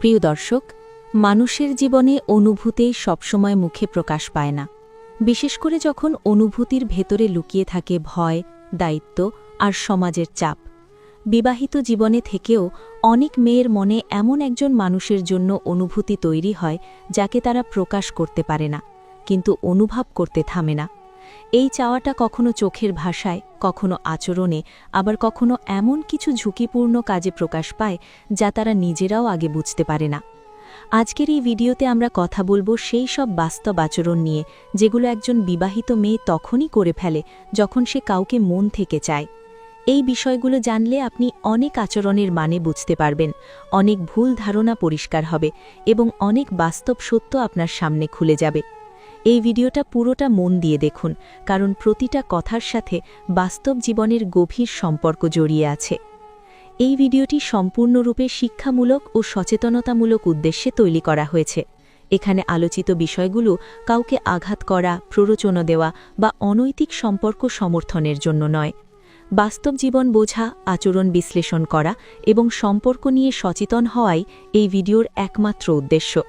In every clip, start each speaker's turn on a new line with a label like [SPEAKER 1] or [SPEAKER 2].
[SPEAKER 1] প্রিয় দর্শক, মানুষের জীবনে অনুভূতি সবসময় মুখে প্রকাশ পায় না। বিশেষ করে যখন অনুভূতির ভেতরে লুকিয়ে থাকে ভয়, দায়িত্ব আর সমাজের চাপ। বিবাহিত জীবনে থেকেও অনেক মেয়ের মনে এমন একজন মানুষের জন্য অনুভূতি তৈরি হয় যাকে তারা প্রকাশ করতে পারে না, কিন্তু অনুভব করতে থামে না। এই চাওয়াটা কখনো চোখের ভাষায়, কখনো আচরণে, আবার কখনো এমন কিছু ঝুঁকিপূর্ণ কাজে প্রকাশ পায় যা তারা নিজেরাও আগে বুঝতে পারে না। আজকের এই ভিডিওতে আমরা কথা বলব সেই সব বাস্তব আচরণ নিয়ে, যেগুলো একজন বিবাহিত মেয়ে তখনই করে ফেলে যখন সে কাউকে মন থেকে চায়। এই বিষয়গুলো জানলে আপনি অনেক আচরণের মানে বুঝতে পারবেন, অনেক ভুল ধারণা পরিষ্কার হবে এবং অনেক বাস্তব সত্য আপনার সামনে খুলে যাবে। এই ভিডিওটা পুরোটা মন দিয়ে দেখুন, কারণ প্রতিটা কথার সাথে বাস্তব জীবনের গভীর সম্পর্ক জড়িয়ে আছে। এই ভিডিওটি সম্পূর্ণরূপে শিক্ষামূলক ও সচেতনতামূলক উদ্দেশ্যে তৈরি করা হয়েছে। এখানে আলোচিত বিষয়গুলো কাউকে আঘাত করা, প্ররোচনা দেওয়া বা অনৈতিক সম্পর্ক সমর্থনের জন্য নয়। বাস্তব জীবন বোঝা, আচরণ বিশ্লেষণ করা এবং সম্পর্ক নিয়ে সচেতন হওয়াই এই ভিডিওর একমাত্র উদ্দেশ্য।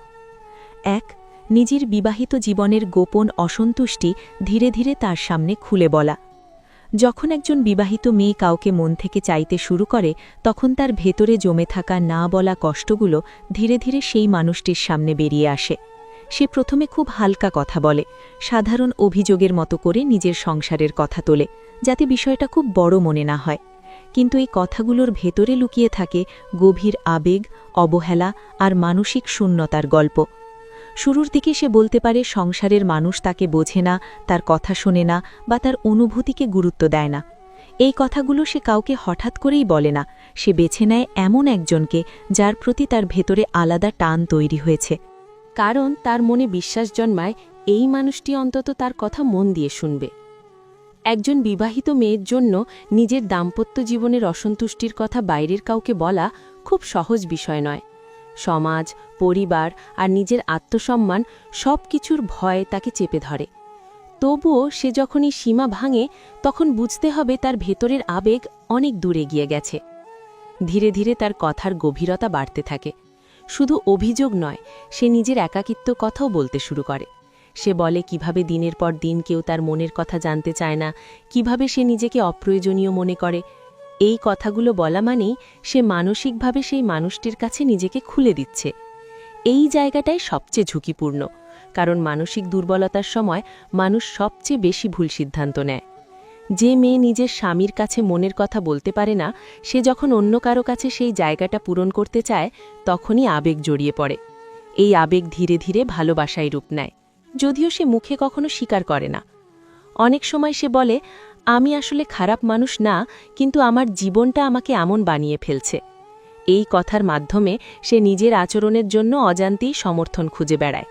[SPEAKER 1] এক নিজের বিবাহিত জীবনের গোপন অসন্তুষ্টি ধীরে ধীরে তার সামনে খুলে বলা। যখন একজন বিবাহিত মেয়ে কাউকে মন থেকে চাইতে শুরু করে, তখন তার ভেতরে জমে থাকা না বলা কষ্টগুলো ধীরে ধীরে সেই মানুষটির সামনে বেরিয়ে আসে। সে প্রথমে খুব হালকা কথা বলে, সাধারণ অভিযোগের মতো করে নিজের সংসারের কথা তোলে, যাতে বিষয়টা খুব বড় মনে না হয়। কিন্তু এই কথাগুলোর ভেতরে লুকিয়ে থাকে গভীর আবেগ, অবহেলা আর মানসিক শূন্যতার গল্প। শুরুর দিকে সে বলতে পারে, সংসারের মানুষ তাকে বোঝে না, তার কথা শোনে না বা তার অনুভূতিকে গুরুত্ব দেয় না। এই কথাগুলো সে কাউকে হঠাৎ করেই বলে না। সে বেছে নেয় এমন একজনকে যার প্রতি তার ভেতরে আলাদা টান তৈরি হয়েছে।
[SPEAKER 2] কারণ তার মনে বিশ্বাস জন্মায়, এই মানুষটি অন্তত তার কথা মন দিয়ে শুনবে। একজন বিবাহিত মেয়ের জন্য নিজের দাম্পত্য জীবনের অসন্তুষ্টির কথা বাইরের কাউকে বলা খুব সহজ বিষয় নয়। সমাজ, পরিবার আর নিজের আত্মসম্মান সব কিছুর ভয় তাকে চেপে ধরে। তবুও সে যখন এই সীমা ভাঙে, তখন বুঝতে হবে তার ভেতরের আবেগ অনেক দূরে গিয়ে গেছে। ধীরে ধীরে তার কথার গভীরতা বাড়তে থাকে। শুধু অভিযোগ নয়, সে নিজের একাকিত্ব কথাও বলতে শুরু করে। সে বলে, কীভাবে দিনের পর দিন কেউ তার মনের কথা জানতে চায় না? কীভাবে সে নিজেকে অপ্রয়োজনীয় মনে করে? এই কথাগুলো বলা মানেই সে মানসিকভাবে সেই মানুষটির কাছে নিজেকে খুলে দিচ্ছে। এই জায়গাটাই সবচেয়ে ঝুঁকিপূর্ণ, কারণ মানসিক দুর্বলতার সময় মানুষ সবচেয়ে বেশি ভুল সিদ্ধান্ত নেয়। যে মেয়ে নিজের স্বামীর কাছে মনের কথা বলতে পারে না, সে যখন অন্য কারও কাছে সেই জায়গাটা পূরণ করতে চায়, তখনই আবেগ জড়িয়ে পড়ে। এই আবেগ ধীরে ধীরে ভালোবাসায় রূপ নেয়, যদিও সে মুখে কখনো স্বীকার করে না। অনেক সময় সে বলে আমি আসলে খারাপ মানুষ না, কিন্তু আমার জীবনটা আমাকে এমন বানিয়ে ফেলছে। এই কথার মাধ্যমে সে নিজের আচরণের জন্য অজান্তেই সমর্থন খুঁজে বেড়ায়।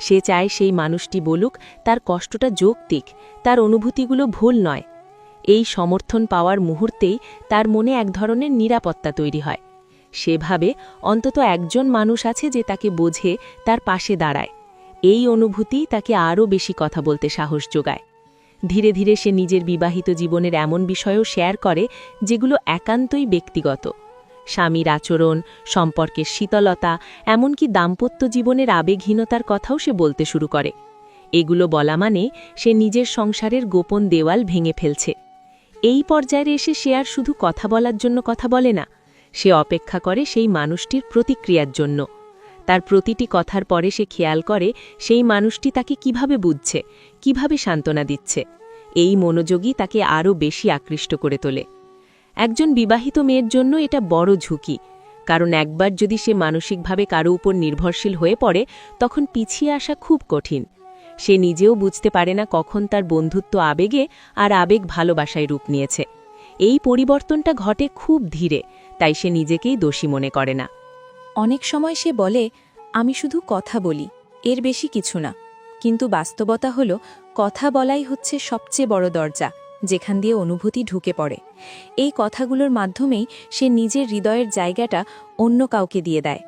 [SPEAKER 2] সে চায় সেই মানুষটি বলুক, তার কষ্টটা যৌক্তিক, তার অনুভূতিগুলো ভুল নয়। এই সমর্থন পাওয়ার মুহূর্তেই তার মনে এক ধরনের নিরাপত্তা তৈরি হয়। সেভাবে অন্তত একজন মানুষ আছে যে তাকে বোঝে, তার পাশে দাঁড়ায়। এই অনুভূতি তাকে আরও বেশি কথা বলতে সাহস যোগায়। ধীরে ধীরে সে নিজের বিবাহিত জীবনের এমন বিষয়ও শেয়ার করে যেগুলো একান্তই ব্যক্তিগত। স্বামীর আচরণ, সম্পর্কের শীতলতা, এমনকি দাম্পত্য জীবনের আবেগহীনতার কথাও সে বলতে শুরু করে। এগুলো বলা মানে সে নিজের সংসারের গোপন দেওয়াল ভেঙে ফেলছে। এই পর্যায়ে এসে সে আর শুধু কথা বলার জন্য কথা বলে না, সে অপেক্ষা করে সেই মানুষটির প্রতিক্রিয়ার জন্য। তার প্রতিটি কথার পরে সে খেয়াল করে সেই মানুষটি তাকে কীভাবে বুঝছে, কীভাবে সান্ত্বনা দিচ্ছে। এই মনোযোগই তাকে আরও বেশি আকৃষ্ট করে তোলে। একজন বিবাহিত মেয়ের জন্য এটা বড় ঝুঁকি, কারণ একবার যদি সে মানসিকভাবে কারও উপর নির্ভরশীল হয়ে পড়ে, তখন পিছিয়ে আসা খুব কঠিন। সে নিজেও বুঝতে পারে না কখন তার বন্ধুত্ব আবেগে আর আবেগ ভালোবাসায় রূপ নিয়েছে। এই পরিবর্তনটা ঘটে খুব ধীরে, তাই সে নিজেকেই দোষী মনে করে না।
[SPEAKER 1] অনেক সময় সে বলে, আমি শুধু কথা বলি, এর বেশি কিছু না। কিন্তু বাস্তবতা হল, কথা বলাই হচ্ছে সবচেয়ে বড় দরজা, যেখান দিয়ে অনুভূতি ঢুকে পড়ে। এই কথাগুলোর মাধ্যমেই সে নিজের হৃদয়ের জায়গাটা অন্য কাউকে দিয়ে দেয়।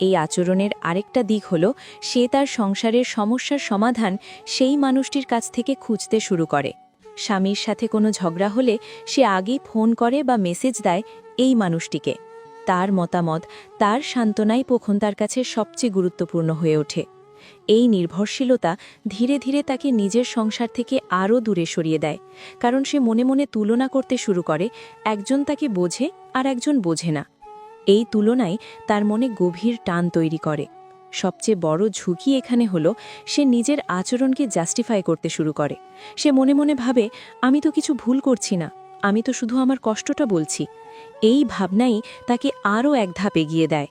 [SPEAKER 1] এই আচরণের আরেকটা দিক হল, সে তার সংসারের সমস্যার সমাধান সেই মানুষটির কাছ থেকে খুঁজতে শুরু করে। স্বামীর সাথে কোনো ঝগড়া হলে সে আগেই ফোন করে বা মেসেজ দেয় এই মানুষটিকে। তার মতামত তার সান্ত্বনাই কখন তার কাছে সবচেয়ে গুরুত্বপূর্ণ হয়ে ওঠে। এই নির্ভরশীলতা ধীরে ধীরে তাকে নিজের সংসার থেকে আরও দূরে সরিয়ে দেয়, কারণ সে মনে মনে তুলনা করতে শুরু করে, একজন তাকে বোঝে আর একজন বোঝে না। এই তুলনায় তার মনে গভীর টান তৈরি করে। সবচেয়ে বড় ঝুঁকি এখানে হলো সে নিজের আচরণকে জাস্টিফাই করতে শুরু করে। সে মনে মনে ভাবে, আমি তো কিছু ভুল করছি না, আমি তো শুধু আমার কষ্টটা বলছি। এই ভাবনাই তাকে আরও এক ধাপ এগিয়ে দেয়।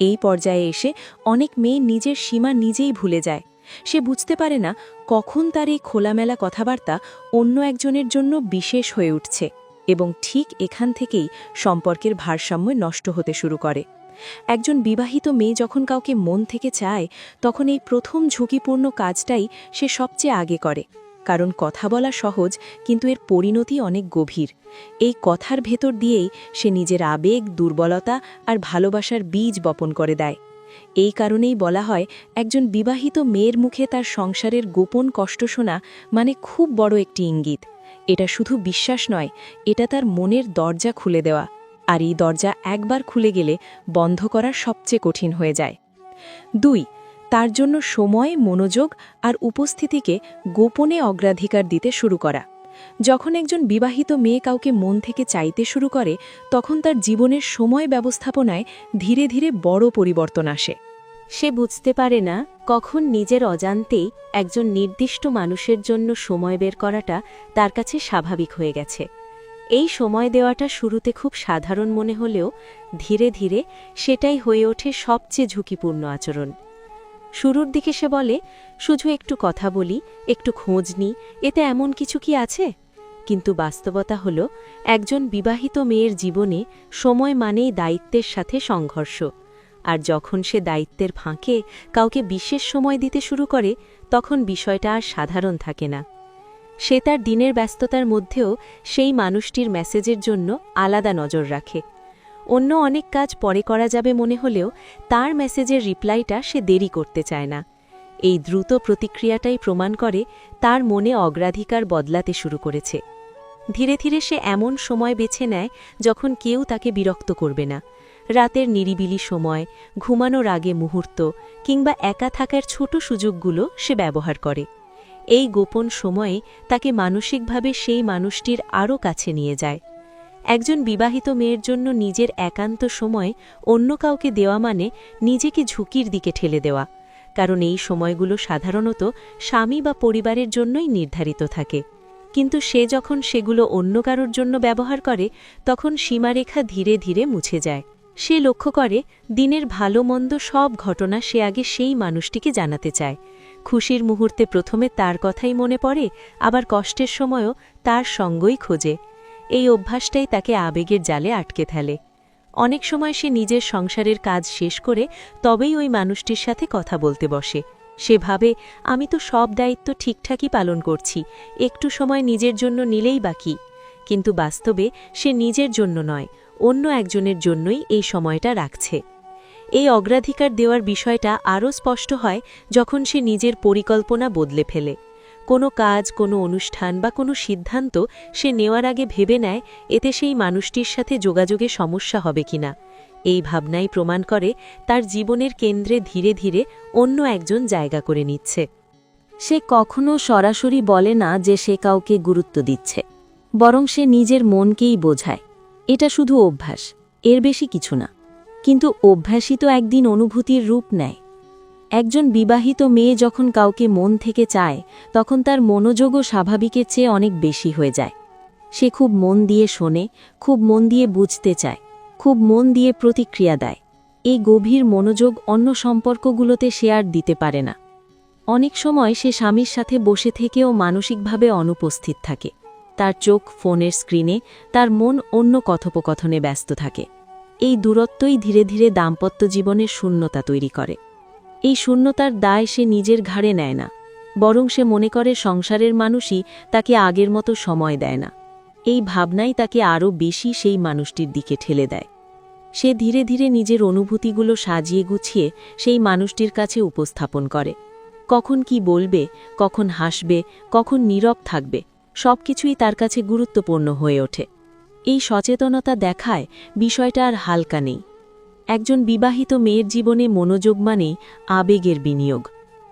[SPEAKER 1] এই পর্যায়ে এসে অনেক মেয়ে নিজের সীমা নিজেই ভুলে যায়। সে বুঝতে পারে না কখন তার এই খোলামেলা কথাবার্তা অন্য একজনের জন্য বিশেষ হয়ে উঠছে এবং ঠিক এখান থেকেই সম্পর্কের ভারসাম্য নষ্ট হতে শুরু করে। একজন বিবাহিত মেয়ে যখন কাউকে মন থেকে চায়, তখন এই প্রথম ঝুঁকিপূর্ণ কাজটাই সে সবচেয়ে আগে করে। কারণ কথা বলা সহজ, কিন্তু এর পরিণতি অনেক গভীর। এই কথার ভেতর দিয়েই সে নিজের আবেগ, দুর্বলতা আর ভালোবাসার বীজ বপন করে দেয়। এই কারণেই বলা হয়, একজন বিবাহিত মেয়ের মুখে তার সংসারের গোপন কষ্ট শোনা মানে খুব বড় একটি ইঙ্গিত। এটা শুধু বিশ্বাস নয়, এটা তার মনের দরজা খুলে দেওয়া। আর এই দরজা একবার খুলে গেলে বন্ধ করা সবচেয়ে কঠিন হয়ে যায়। দুই তার জন্য সময়, মনোযোগ আর উপস্থিতিকে গোপনে অগ্রাধিকার দিতে শুরু করা। যখন একজন বিবাহিত মেয়ে কাউকে মন থেকে চাইতে শুরু করে, তখন তার জীবনের সময় ব্যবস্থাপনায় ধীরে ধীরে বড় পরিবর্তন আসে।
[SPEAKER 2] সে বুঝতে পারে না কখন নিজের অজান্তেই একজন নির্দিষ্ট মানুষের জন্য সময় বের করাটা তার কাছে স্বাভাবিক হয়ে গেছে। এই সময় দেওয়াটা শুরুতে খুব সাধারণ মনে হলেও ধীরে ধীরে সেটাই হয়ে ওঠে সবচেয়ে ঝুঁকিপূর্ণ আচরণ। শুরুর দিকে সে বলে, শুধু একটু কথা বলি, একটু খোঁজ নিই এতে এমন কিছু কি আছে? কিন্তু বাস্তবতা হল, একজন বিবাহিত মেয়ের জীবনে সময় মানেই দায়িত্বের সাথে সংঘর্ষ। আর যখন সে দায়িত্বের ফাঁকে কাউকে বিশেষ সময় দিতে শুরু করে, তখন বিষয়টা আর সাধারণ থাকে না। সে তার দিনের ব্যস্ততার মধ্যেও সেই মানুষটির মেসেজের জন্য আলাদা নজর রাখে। অন্য অনেক কাজ পরে করা যাবে মনে হলেও তার মেসেজের রিপ্লাইটা সে দেরি করতে চায় না। এই দ্রুত প্রতিক্রিয়াটাই প্রমাণ করে তার মনে অগ্রাধিকার বদলাতে শুরু করেছে। ধীরে ধীরে সে এমন সময় বেছে নেয় যখন কেউ তাকে বিরক্ত করবে না। রাতের নিরিবিলি সময়, ঘুমানোর আগে মুহূর্ত কিংবা একা থাকার ছোট সুযোগগুলো সে ব্যবহার করে। এই গোপন সময়ে তাকে মানসিকভাবে সেই মানুষটির আরও কাছে নিয়ে যায়। একজন বিবাহিত মেয়ের জন্য নিজের একান্ত সময় অন্য কাউকে দেওয়া মানে নিজেকে ঝুঁকির দিকে ঠেলে দেওয়া, কারণ এই সময়গুলো সাধারণত স্বামী বা পরিবারের জন্যই নির্ধারিত থাকে। কিন্তু সে যখন সেগুলো অন্য কারোর জন্য ব্যবহার করে, তখন সীমারেখা ধীরে ধীরে মুছে যায়। সে লক্ষ্য করে, দিনের ভালো মন্দ সব ঘটনা সে আগে সেই মানুষটিকে জানাতে চায়। খুশির মুহূর্তে প্রথমে তার কথাই মনে পড়ে, আবার কষ্টের সময়ও তার সঙ্গই খোঁজে। এই অভ্যাসটাই তাকে আবেগের জালে আটকে ফেলে। অনেক সময় সে নিজের সংসারের কাজ শেষ করে তবেই ওই মানুষটির সাথে কথা বলতে বসে। সে ভাবে, আমি তো সব দায়িত্ব ঠিকঠাকই পালন করছি, একটু সময় নিজের জন্য নিলেই বাকি। কিন্তু বাস্তবে সে নিজের জন্য নয়, অন্য একজনের জন্যই এই সময়টা রাখছে। এই অগ্রাধিকার দেওয়ার বিষয়টা আরও স্পষ্ট হয় যখন সে নিজের পরিকল্পনা বদলে ফেলে। কোনো কাজ, কোনো অনুষ্ঠান বা কোনো সিদ্ধান্ত সে নেওয়ার আগে ভেবে নেয়, এতে সেই মানুষটির সাথে যোগাযোগে সমস্যা হবে কিনা। এই ভাবনাই প্রমাণ করে তার জীবনের কেন্দ্রে ধীরে ধীরে অন্য একজন জায়গা করে নিচ্ছে।
[SPEAKER 1] সে কখনো সরাসরি বলে না যে সে কাউকে গুরুত্ব দিচ্ছে, বরং সে নিজের মনকেই বোঝায়। এটা শুধু অভ্যাস, এর বেশি কিছু না। কিন্তু অভ্যাসই তো একদিন অনুভূতির রূপ নেয়। একজন বিবাহিত মেয়ে যখন কাউকে মন থেকে চায়, তখন তার মনোযোগও স্বাভাবিকের চেয়ে অনেক বেশি হয়ে যায়। সে খুব মন দিয়ে শোনে, খুব মন দিয়ে বুঝতে চায়, খুব মন দিয়ে প্রতিক্রিয়া দেয়। এই গভীর মনোযোগ অন্য সম্পর্কগুলোতে সে আর দিতে পারে না। অনেক সময় সে স্বামীর সাথে বসে থেকেও মানসিকভাবে অনুপস্থিত থাকে। তার চোখ ফোনের স্ক্রিনে, তার মন অন্য কথোপকথনে ব্যস্ত থাকে। এই দূরত্বই ধীরে ধীরে দাম্পত্য জীবনের শূন্যতা তৈরি করে। এই শূন্যতার দায় সে নিজের ঘাড়ে নেয় না, বরং সে মনে করে সংসারের মানুষই তাকে আগের মতো সময় দেয় না। এই ভাবনাই তাকে আরও বেশি সেই মানুষটির দিকে ঠেলে দেয়। সে ধীরে ধীরে নিজের অনুভূতিগুলো সাজিয়ে গুছিয়ে সেই মানুষটির কাছে উপস্থাপন করে। কখন কি বলবে, কখন হাসবে, কখন নীরব থাকবে, সবকিছুই তার কাছে গুরুত্বপূর্ণ হয়ে ওঠে। এই সচেতনতা দেখায় বিষয়টা আর হালকা নেই। একজন বিবাহিত মেয়ের জীবনে মনোযোগ মানেই আবেগের বিনিয়োগ।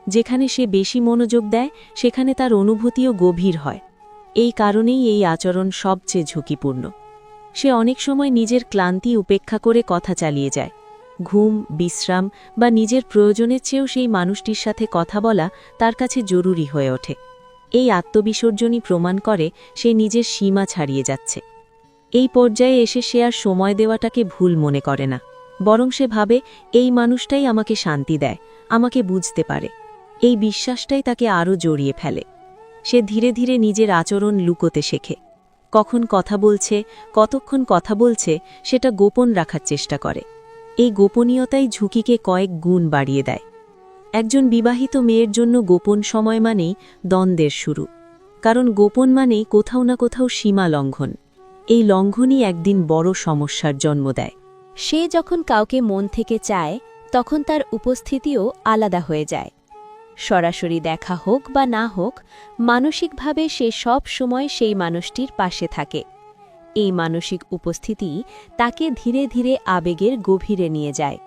[SPEAKER 1] যেখানে সে বেশি মনোযোগ দেয়, সেখানে তার অনুভূতিও গভীর হয়। এই কারণেই এই আচরণ সবচেয়ে ঝুঁকিপূর্ণ। সে অনেক সময় নিজের ক্লান্তি উপেক্ষা করে কথা চালিয়ে যায়। ঘুম, বিশ্রাম বা নিজের প্রয়োজনের চেয়েও সেই মানুষটির সাথে কথা বলা তার কাছে জরুরি হয়ে ওঠে। এই আত্মবিসর্জনই প্রমাণ করে সে নিজের সীমা ছাড়িয়ে যাচ্ছে। এই পর্যায়ে এসে সে আর সময় দেওয়াটাকে ভুল মনে করে না। বরং সে ভাবে, এই মানুষটাই আমাকে শান্তি দেয়, আমাকে বুঝতে পারে। এই বিশ্বাসটাই তাকে আরও জড়িয়ে ফেলে। সে ধীরে ধীরে নিজের আচরণ লুকোতে শেখে। কখন কথা বলছে, কতক্ষণ কথা বলছে, সেটা গোপন রাখার চেষ্টা করে। এই গোপনীয়তাই ঝুঁকিকে কয়েক গুণ বাড়িয়ে দেয়। একজন বিবাহিত মেয়ের জন্য গোপন সময় মানেই দ্বন্দ্বের শুরু। কারণ গোপন মানেই কোথাও না কোথাও সীমা লঙ্ঘন। এই লঙ্ঘনই একদিন বড় সমস্যার জন্ম দেয়।
[SPEAKER 2] সে যখন কাউকে মন থেকে চায়, তখন তার উপস্থিতিও আলাদা হয়ে যায়। সরাসরি দেখা হোক বা না হোক, মানসিকভাবে সে সব সময় সেই মানুষটির পাশে থাকে। এই মানসিক উপস্থিতি তাকে ধীরে ধীরে আবেগের গভীরে নিয়ে যায়।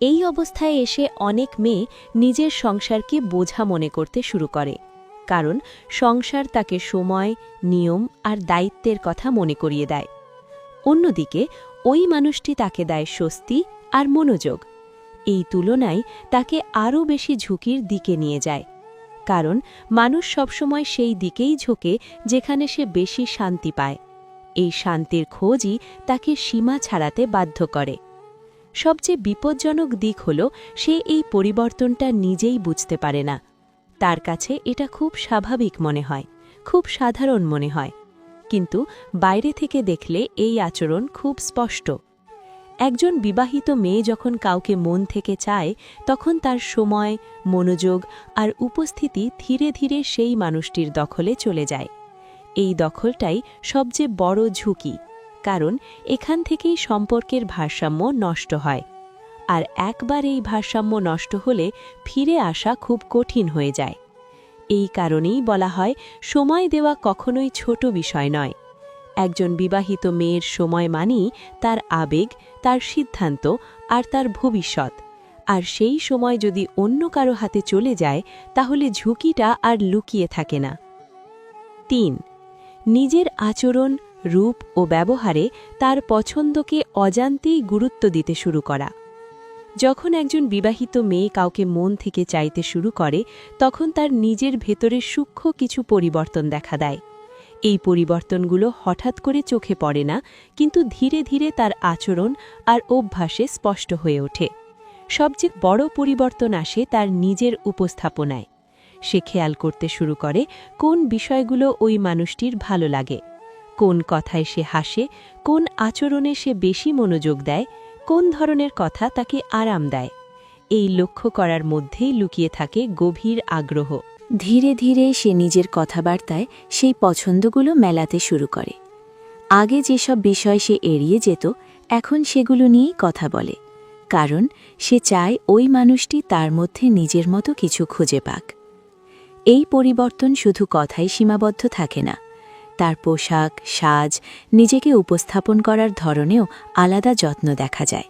[SPEAKER 2] এই অবস্থায় এসে অনেক মেয়ে নিজের সংসারকে বোঝা মনে করতে শুরু করে, কারণ সংসার তাকে সময়, নিয়ম আর দায়িত্বের কথা মনে করিয়ে দেয়। অন্যদিকে ওই মানুষটি তাকে দেয় স্বস্তি আর মনোযোগ। এই তুলনায় তাকে আরও বেশি ঝুঁকির দিকে নিয়ে যায়। কারণ মানুষ সবসময় সেই দিকেই ঝোঁকে যেখানে সে বেশি শান্তি পায়। এই শান্তির খোঁজই তাকে সীমা ছাড়াতে বাধ্য করে। সবচেয়ে বিপজ্জনক দিক হল সে এই পরিবর্তনটা নিজেই বুঝতে পারে না। তার কাছে এটা খুব স্বাভাবিক মনে হয়, খুব সাধারণ মনে হয়। কিন্তু বাইরে থেকে দেখলে এই আচরণ খুব স্পষ্ট। একজন বিবাহিত মেয়ে যখন কাউকে মন থেকে চায়, তখন তার সময়, মনোযোগ আর উপস্থিতি ধীরে ধীরে সেই মানুষটির দখলে চলে যায়। এই দখলটাই সবচেয়ে বড় ঝুঁকি, কারণ এখান থেকেই সম্পর্কের ভারসাম্য নষ্ট হয়। আর একবার এই ভারসাম্য নষ্ট হলে ফিরে আসা খুব কঠিন হয়ে যায়। এই কারণেই বলা হয়, সময় দেওয়া কখনোই ছোট বিষয় নয়। একজন বিবাহিত মেয়ের সময় মানেই তার আবেগ, তার সিদ্ধান্ত আর তার ভবিষ্যৎ। আর সেই সময় যদি অন্য কারও হাতে চলে যায়, তাহলে ঝুঁকিটা আর লুকিয়ে থাকে না। তিন, নিজের আচরণ, রূপ ও ব্যবহারে তার পছন্দকে অজান্তেই গুরুত্ব দিতে শুরু করা। যখন একজন বিবাহিত মেয়ে কাউকে মন থেকে চাইতে শুরু করে, তখন তার নিজের ভেতরে সূক্ষ্ম কিছু পরিবর্তন দেখা দেয়। এই পরিবর্তনগুলো হঠাৎ করে চোখে পড়ে না, কিন্তু ধীরে ধীরে তার আচরণ আর অভ্যাসে স্পষ্ট হয়ে ওঠে। সবচেয়ে বড় পরিবর্তন আসে তার নিজের উপস্থাপনায়। সে খেয়াল করতে শুরু করে কোন বিষয়গুলো ওই মানুষটির ভালো লাগে, কোন কথায় সে হাসে, কোন আচরণে সে বেশি মনোযোগ দেয় কোন ধরনের কথা তাকে আরাম দেয়? এই লক্ষ্য করার মধ্যেই লুকিয়ে থাকে গভীর আগ্রহ।
[SPEAKER 1] ধীরে ধীরে সে নিজের কথাবার্তায় সেই পছন্দগুলো মেলাতে শুরু করে। আগে যেসব বিষয় সে এড়িয়ে যেত, এখন সেগুলো নিয়েই কথা বলে। কারণ সে চায় ওই মানুষটি তার মধ্যে নিজের মতো কিছু খুঁজে পাক। এই পরিবর্তন শুধু কথাই সীমাবদ্ধ থাকে না তার পোশাক, সাজ, নিজেকে উপস্থাপন করার ধরনেও আলাদা যত্ন দেখা যায়।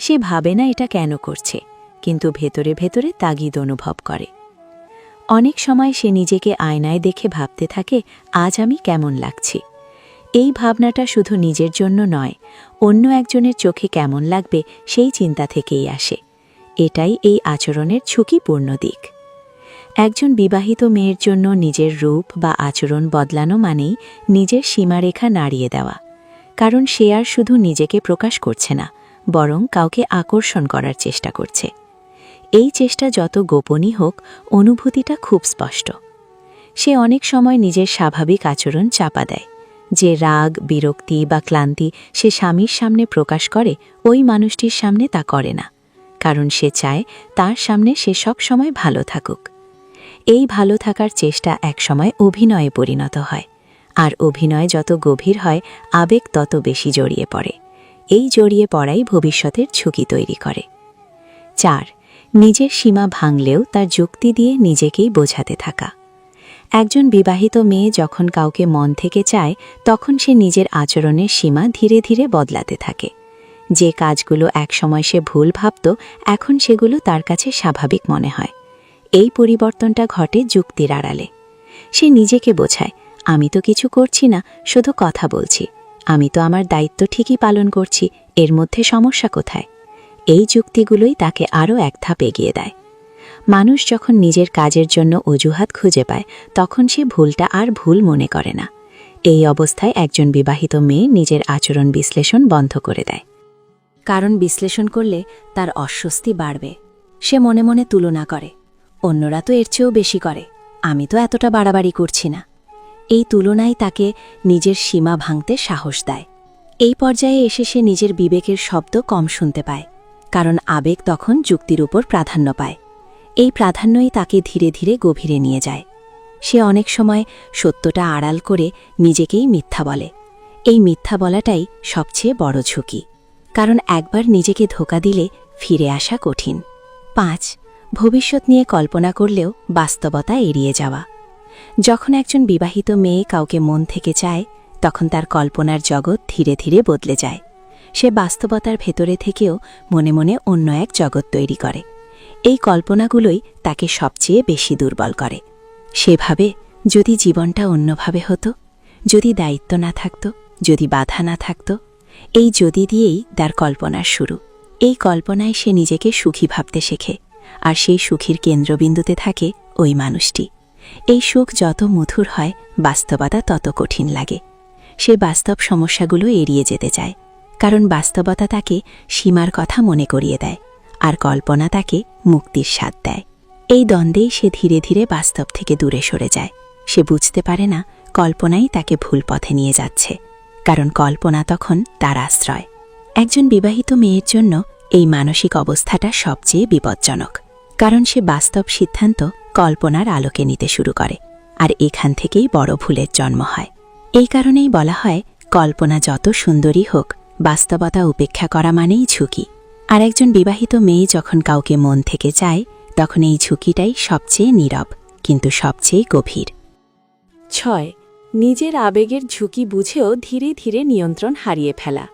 [SPEAKER 1] সে ভাবে না এটা কেন করছে, কিন্তু ভেতরে ভেতরে তাগিদ অনুভব করে। অনেক সময় সে নিজেকে আয়নায় দেখে ভাবতে থাকে, আজ আমি কেমন লাগছি? এই ভাবনাটা শুধু নিজের জন্য নয়, অন্য একজনের চোখে কেমন লাগবে সেই চিন্তা থেকেই আসে। এটাই এই আচরণের ঝুঁকিপূর্ণ দিক। একজন বিবাহিত মেয়ের জন্য নিজের রূপ বা আচরণ বদলানো মানেই নিজের সীমারেখা নাড়িয়ে দেওয়া। কারণ সে আর শুধু নিজেকে প্রকাশ করছে না, বরং কাউকে আকর্ষণ করার চেষ্টা করছে। এই চেষ্টা যত গোপনই হোক, অনুভূতিটা খুব স্পষ্ট। সে অনেক সময় নিজের স্বাভাবিক আচরণ চাপা দেয়। যে রাগ, বিরক্তি বা ক্লান্তি সে স্বামীর সামনে প্রকাশ করে, ওই মানুষটির সামনে তা করে না। কারণ সে চায় তার সামনে সে সব সময় ভালো থাকুক। এই ভালো থাকার চেষ্টা একসময় অভিনয়ে পরিণত হয়। আর অভিনয় যত গভীর হয়, আবেগ তত বেশি জড়িয়ে পড়ে। এই জড়িয়ে পড়াই ভবিষ্যতের ঝুঁকি তৈরি করে। চার, নিজের সীমা ভাঙলেও তার যুক্তি দিয়ে নিজেকেই বোঝাতে থাকা। একজন বিবাহিত মেয়ে যখন কাউকে মন থেকে চায়, তখন সে নিজের আচরণের সীমা ধীরে ধীরে বদলাতে থাকে। যে কাজগুলো একসময় সে ভুল ভাবত, এখন সেগুলো তার কাছে স্বাভাবিক মনে হয়। এই পরিবর্তনটা ঘটে যুক্তির আড়ালে। সে নিজেকে বোঝায়, আমি তো কিছু করছি না, শুধু কথা বলছি। আমি তো আমার দায়িত্ব ঠিকই পালন করছি, এর মধ্যে সমস্যা কোথায়? এই যুক্তিগুলোই তাকে আরও এক ধাপ এগিয়ে দেয়। মানুষ যখন নিজের কাজের জন্য অজুহাত খুঁজে পায়, তখন সে ভুলটা আর ভুল মনে করে না। এই অবস্থায় একজন বিবাহিত মেয়ে নিজের আচরণ বিশ্লেষণ বন্ধ করে দেয়। কারণ বিশ্লেষণ করলে তার অস্বস্তি বাড়বে। সে মনে মনে তুলনা করে। অন্যরা তো এর চেয়েও বেশি করে। আমি তো এতটা বাড়াবাড়ি করছি না। এই তুলনায় তাকে নিজের সীমা ভাঙতে সাহস দেয়। এই পর্যায়ে এসে সে নিজের বিবেকের শব্দ কম শুনতে পায়, কারণ আবেগ তখন যুক্তির উপর প্রাধান্য পায়। এই প্রাধান্যই তাকে ধীরে ধীরে গভীরে নিয়ে যায়। সে অনেক সময় সত্যটা আড়াল করে নিজেকেই মিথ্যা বলে। এই মিথ্যা বলাটাই সবচেয়ে বড় ঝুঁকি, কারণ একবার নিজেকে ধোকা দিলে ফিরে আসা কঠিন। পাঁচ ভবিষ্যৎ নিয়ে কল্পনা করলেও বাস্তবতা এড়িয়ে যাওয়া। যখন একজন বিবাহিত মেয়ে কাউকে মন থেকে চায়, তখন তার কল্পনার জগৎ ধীরে ধীরে বদলে যায়। সে বাস্তবতার ভেতরে থেকেও মনে মনে অন্য এক জগৎ তৈরি করে। এই কল্পনাগুলোই তাকে সবচেয়ে বেশি দুর্বল করে। সেভাবে যদি জীবনটা অন্যভাবে হতো, যদি দায়িত্ব না থাকত, যদি বাধা না থাকত, এই যদি দিয়েই তার কল্পনার শুরু। এই কল্পনায় সে নিজেকে সুখী ভাবতে শেখে। আর সেই সুখীর কেন্দ্রবিন্দুতে থাকে ওই মানুষটি। এই সুখ যত মধুর হয়, বাস্তবতা তত কঠিন লাগে। সে বাস্তব সমস্যাগুলো এড়িয়ে যেতে চায়, কারণ বাস্তবতা তাকে সীমার কথা মনে করিয়ে দেয় আর কল্পনা তাকে মুক্তির স্বাদ দেয়। এই দ্বন্দ্বেই সে ধীরে ধীরে বাস্তব থেকে দূরে সরে যায়। সে বুঝতে পারে না, কল্পনাই তাকে ভুল পথে নিয়ে যাচ্ছে, কারণ কল্পনা তখন তার আশ্রয়। একজন বিবাহিত মেয়ের জন্য এই মানসিক অবস্থাটা সবচেয়ে বিপজ্জনক। কারণ সে বাস্তব সিদ্ধান্ত কল্পনার আলোকে নিতে শুরু করে, আর এখান থেকেই বড় ভুলের জন্ম হয়। এই কারণেই বলা হয়, কল্পনা যত সুন্দরী হোক, বাস্তবতা উপেক্ষা করা মানেই ঝুঁকি। আর একজন বিবাহিত মেয়ে যখন কাউকে মন থেকে চায়, তখন এই ঝুঁকিটাই সবচেয়ে নীরব, কিন্তু সবচেয়ে গভীর।
[SPEAKER 2] ছয়, নিজের আবেগের ঝুঁকি বুঝেও ধীরে ধীরে নিয়ন্ত্রণ হারিয়ে ফেলা।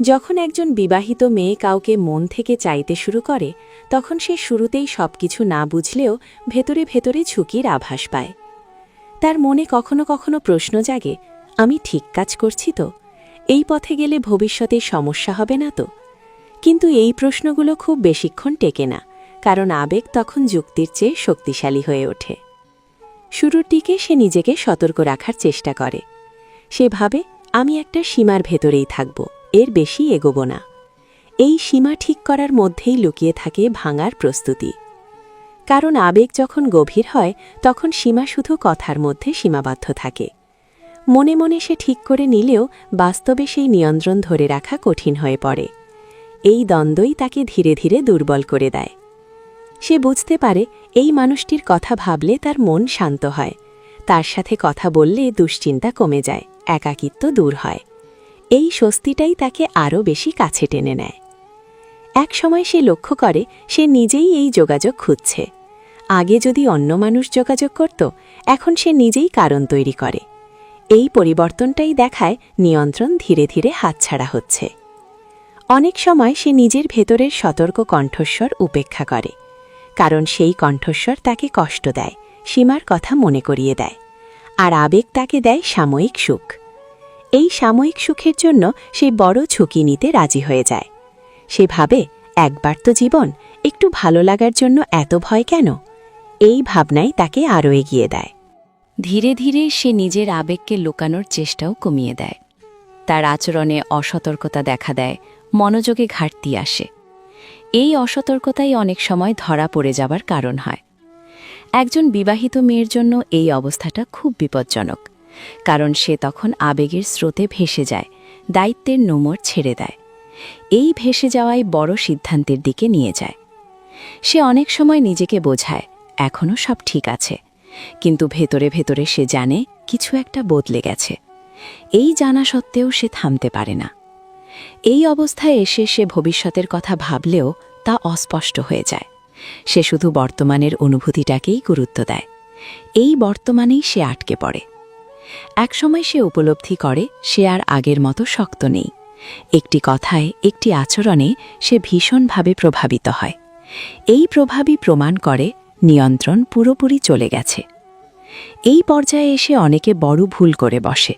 [SPEAKER 2] যখন একজন বিবাহিত মেয়ে কাউকে মন থেকে চাইতে শুরু করে, তখন সে শুরুতেই সবকিছু না বুঝলেও ভেতরে ভেতরে ঝুঁকির আভাস পায়। তার মনে কখনো কখনো প্রশ্ন জাগে, আমি ঠিক কাজ করছি তো? এই পথে গেলে ভবিষ্যতে সমস্যা হবে না তো? কিন্তু এই প্রশ্নগুলো খুব বেশিক্ষণ টেকে না, কারণ আবেগ তখন যুক্তির চেয়ে শক্তিশালী হয়ে ওঠে। শুরুর দিকে সে নিজেকে সতর্ক রাখার চেষ্টা করে। সে ভাবে, আমি একটা সীমার ভেতরেই থাকব। এর বেশি এগোব না। এই সীমা ঠিক করার মধ্যেই লুকিয়ে থাকে ভাঙার প্রস্তুতি। কারণ আবেগ যখন গভীর হয়, তখন সীমা শুধু কথার মধ্যে সীমাবদ্ধ থাকে। মনে মনে সে ঠিক করে নিলেও বাস্তবে সেই নিয়ন্ত্রণ ধরে রাখা কঠিন হয়ে পড়ে। এই দ্বন্দ্বই তাকে ধীরে ধীরে দুর্বল করে দেয়। সে বুঝতে পারে এই মানুষটির কথা ভাবলে তার মন শান্ত হয়। তার সাথে কথা বললে দুশ্চিন্তা কমে যায়, একাকিত্ব দূর হয়। এই স্বস্তিটাই তাকে আরও বেশি কাছে টেনে নেয়। এক সময় সে লক্ষ্য করে, সে নিজেই এই যোগাযোগ খুঁজছে। আগে যদি অন্য মানুষ যোগাযোগ করত, এখন সে নিজেই কারণ তৈরি করে। এই পরিবর্তনটাই দেখায় নিয়ন্ত্রণ ধীরে ধীরে হাতছাড়া হচ্ছে। অনেক সময় সে নিজের ভেতরের সতর্ক কণ্ঠস্বর উপেক্ষা করে, কারণ সেই কণ্ঠস্বর তাকে কষ্ট দেয়, সীমার কথা মনে করিয়ে দেয়, আর আবেগ তাকে দেয় সাময়িক সুখ। এই সাময়িক সুখের জন্য সে বড় ঝুঁকি নিতে রাজি হয়ে যায়। সে ভাবে, একবার তো জীবন, একটু ভালো লাগার জন্য এত ভয় কেন? এই ভাবনাই তাকে আরও এগিয়ে দেয়।
[SPEAKER 1] ধীরে ধীরে সে নিজের আবেগকে লুকানোর চেষ্টাও কমিয়ে দেয়। তার আচরণে অসতর্কতা দেখা দেয়, মনোযোগে ঘাটতি আসে। এই অসতর্কতাই অনেক সময় ধরা পড়ে যাবার কারণ হয়। একজন বিবাহিত মেয়ের জন্য এই অবস্থাটা খুব বিপজ্জনক। কারণ সে তখন আবেগের স্রোতে ভেসে যায়, দায়িত্বের নোমর ছেড়ে দেয়। এই ভেসে যাওয়াই বড় সিদ্ধান্তের দিকে নিয়ে যায়। সে অনেক সময় নিজেকে বোঝায় এখনও সব ঠিক আছে। কিন্তু ভেতরে ভেতরে সে জানে কিছু একটা বদলে গেছে। এই জানা সত্ত্বেও সে থামতে পারে না। এই অবস্থায় এসে সে ভবিষ্যতের কথা ভাবলেও তা অস্পষ্ট হয়ে যায়। সে শুধু বর্তমানের অনুভূতিটাকেই গুরুত্ব দেয়। এই বর্তমানেই সে আটকে পড়ে। একসময় সে উপলব্ধি করে সে আর আগের মতো শক্ত নেই।
[SPEAKER 3] একটি কথায়, একটি আচরণে সে ভীষণভাবে প্রভাবিত হয়। এই প্রভাবই প্রমাণ করে নিয়ন্ত্রণ পুরোপুরি চলে গেছে। এই পর্যায়ে এসে অনেকে বড় ভুল করে বসে,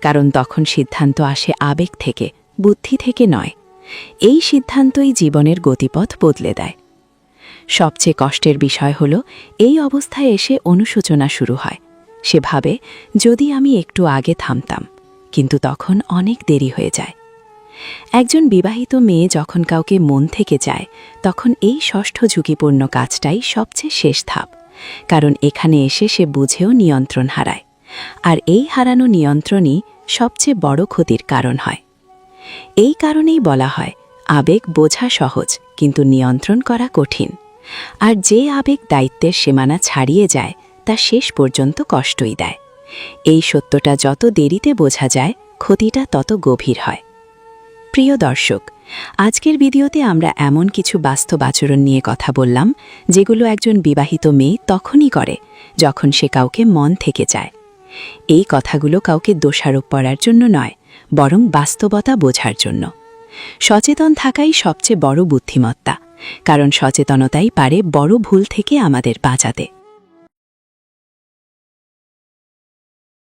[SPEAKER 3] কারণ তখন সিদ্ধান্ত আসে আবেগ থেকে, বুদ্ধি থেকে নয়। এই সিদ্ধান্তই জীবনের গতিপথ বদলে দেয়। সবচেয়ে কষ্টের বিষয় হল, এই অবস্থায় এসে অনুশোচনা শুরু হয়। সে ভাবে, যদি আমি একটু আগে থামতাম, কিন্তু তখন অনেক দেরি হয়ে যায়। একজন বিবাহিত মেয়ে যখন কাউকে মন থেকে যায় তখন এই ষষ্ঠ ঝুঁকিপূর্ণ কাজটাই সবচেয়ে শেষ ধাপ, কারণ এখানে এসে সে বুঝেও নিয়ন্ত্রণ হারায়, আর এই হারানো নিয়ন্ত্রণই সবচেয়ে বড় ক্ষতির কারণ হয়। এই কারণেই বলা হয়, আবেগ বোঝা সহজ, কিন্তু নিয়ন্ত্রণ করা কঠিন, আর যে আবেগ দায়িত্বের সীমানা ছাড়িয়ে যায় তা শেষ পর্যন্ত কষ্টই দেয়। এই সত্যটা যত দেরিতে বোঝা যায়, ক্ষতিটা তত গভীর হয়। প্রিয় দর্শক, আজকের ভিডিওতে আমরা এমন কিছু বাস্তব আচরণ নিয়ে কথা বললাম, যেগুলো একজন বিবাহিত মেয়ে তখনই করে যখন সে কাউকে মন থেকে চায়। এই কথাগুলো কাউকে দোষারোপ করার জন্য নয়, বরং বাস্তবতা বোঝার জন্য। সচেতন থাকাই সবচেয়ে বড় বুদ্ধিমত্তা, কারণ সচেতনতাই পারে বড় ভুল থেকে আমাদের বাঁচাতে।